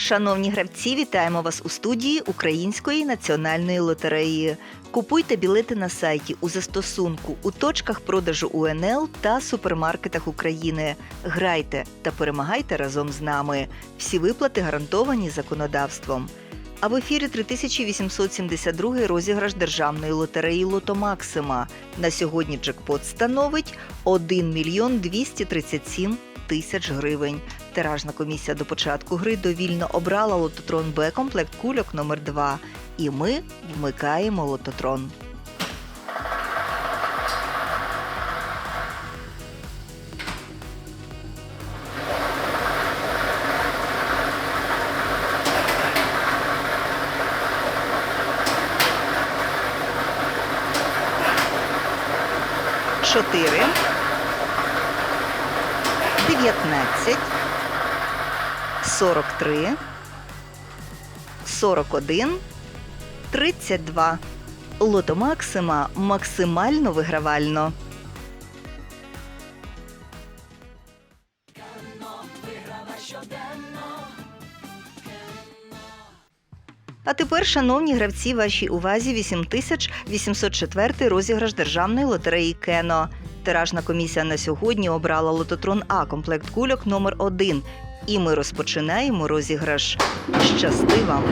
Шановні гравці, вітаємо вас у студії Української національної лотереї. Купуйте білети на сайті у застосунку у точках продажу УНЛ та супермаркетах України. Грайте та перемагайте разом з нами. Всі виплати гарантовані законодавством. А в ефірі 3872 розіграш державної лотереї Лото Максима. На сьогодні джекпот становить 1 мільйон 237 тисяч гривень. Тиражна комісія до початку гри довільно обрала лототрон Б комплект кульок номер 2 І ми вмикаємо лототрон. Чотири. Дев'ятнадцять. 43, 41, 32. Лото Максима максимально вигравально. А тепер, шановні гравці, вашій увазі 8804 розіграш державної лотереї Кено. Тиражна комісія на сьогодні обрала лототрон А комплект кульок номер 1 і ми розпочинаємо розіграш. Щасти вам!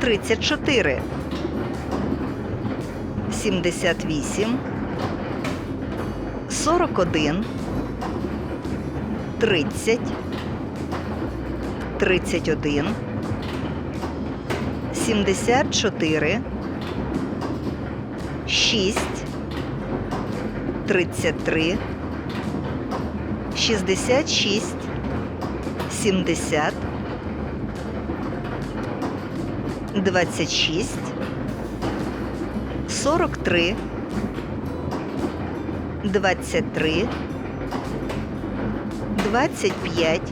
Тридцять чотири. Сімдесят вісім. Сорок один. Тридцять. Тридцять один. Сімдесят чотири. Шість. 33, 66, 70, 26, 43, 23, 25,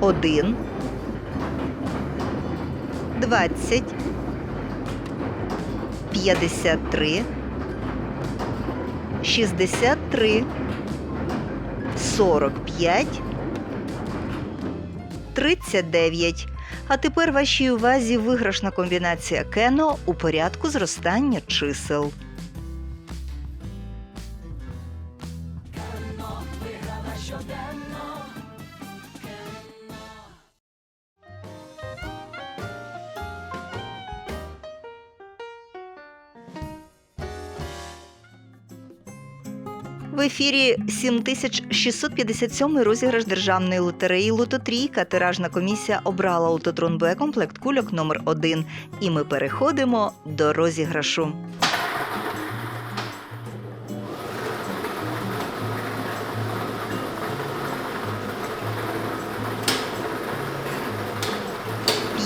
1, 20, 53, 63, 45, 39. А тепер вашій увазі виграшна комбінація кено у порядку зростання чисел. В ефірі 7657 розіграш державної лотереї Лототрійка. Тиражна комісія обрала лототрон Б комплект кульок номер 1 І ми переходимо до розіграшу.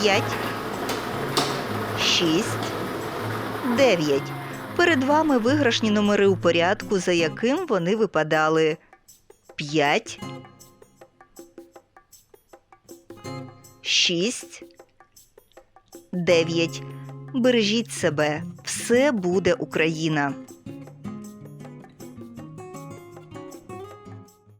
П'ять, шість, дев'ять. Перед вами виграшні номери у порядку, за яким вони випадали 5, 6, 9. Бережіть себе. Все буде Україна.